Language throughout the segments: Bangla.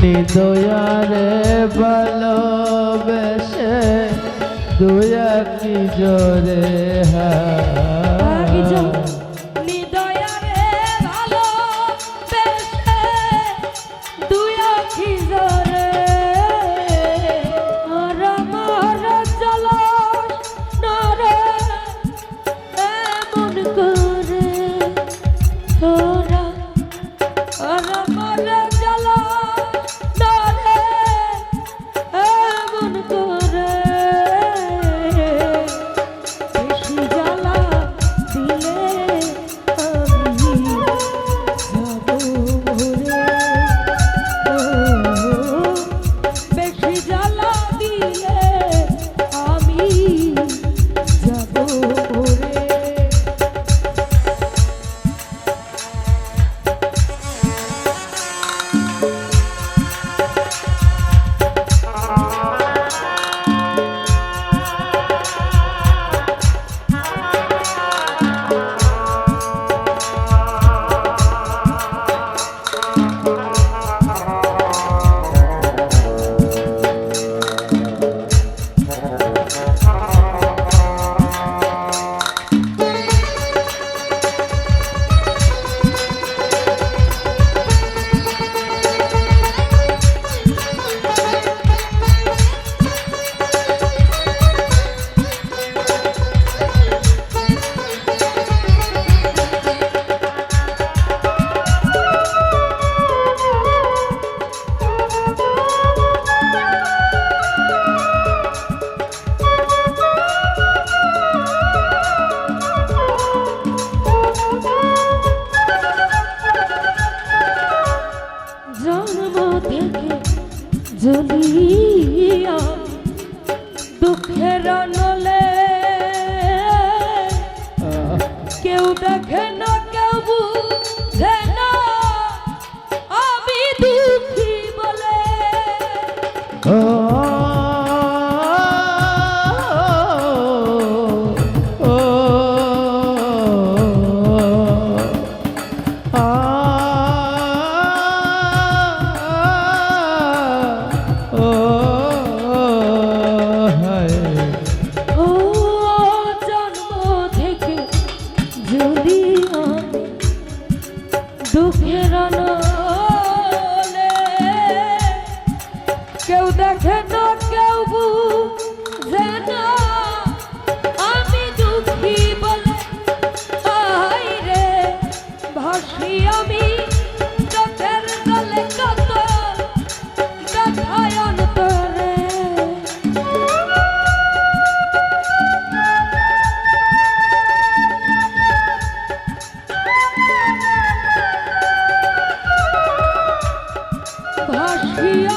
নিদয়ারে ভালোবেসে দুয়া কি জোরে আগে ও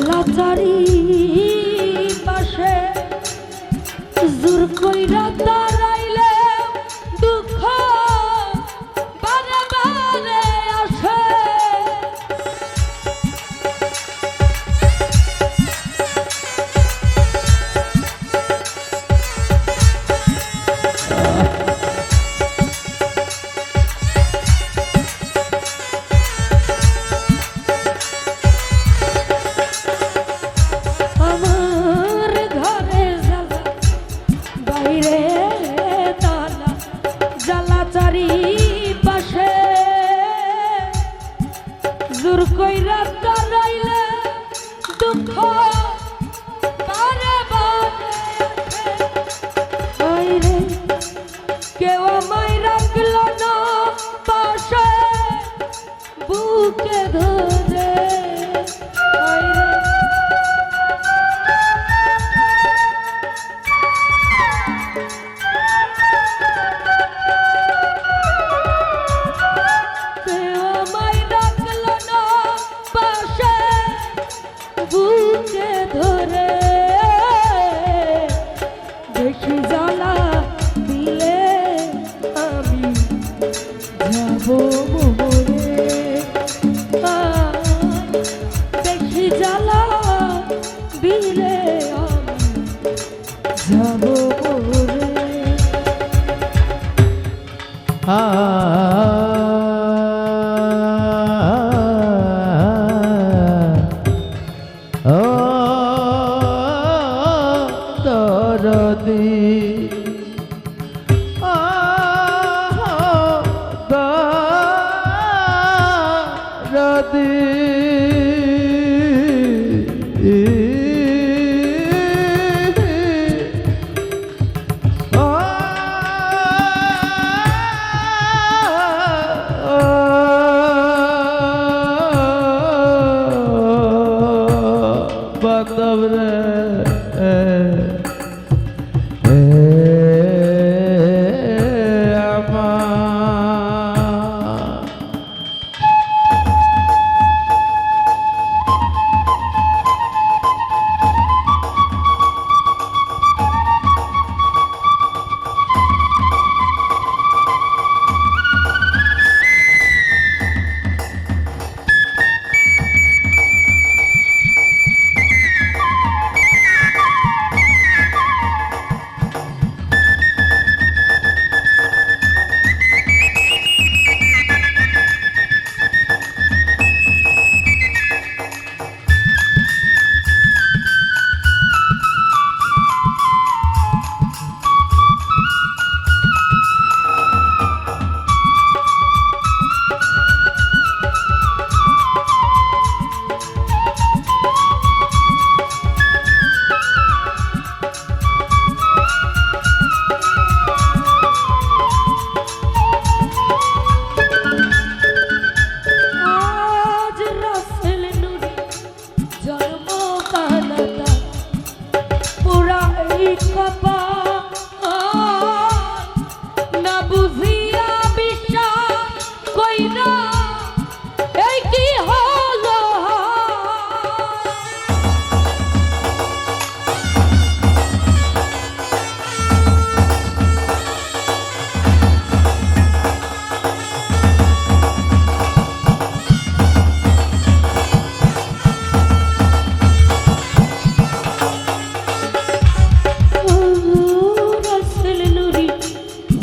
মালা চারি পাশে জোর কইরা দুধ Yeah. Sabra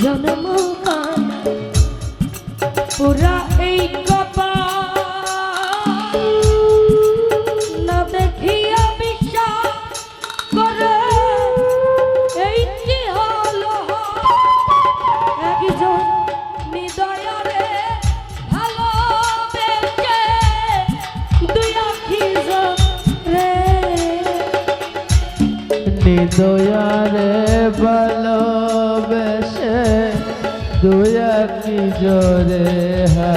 জন্ম পুরা এই কপা না দেখিয়া বিশ্বাস করে, এই কি হল একজন নিদয়রে ভালো বেঁচে দুই আখি রে নিদয়ারে ভালো দুয়াকি জোরে হা?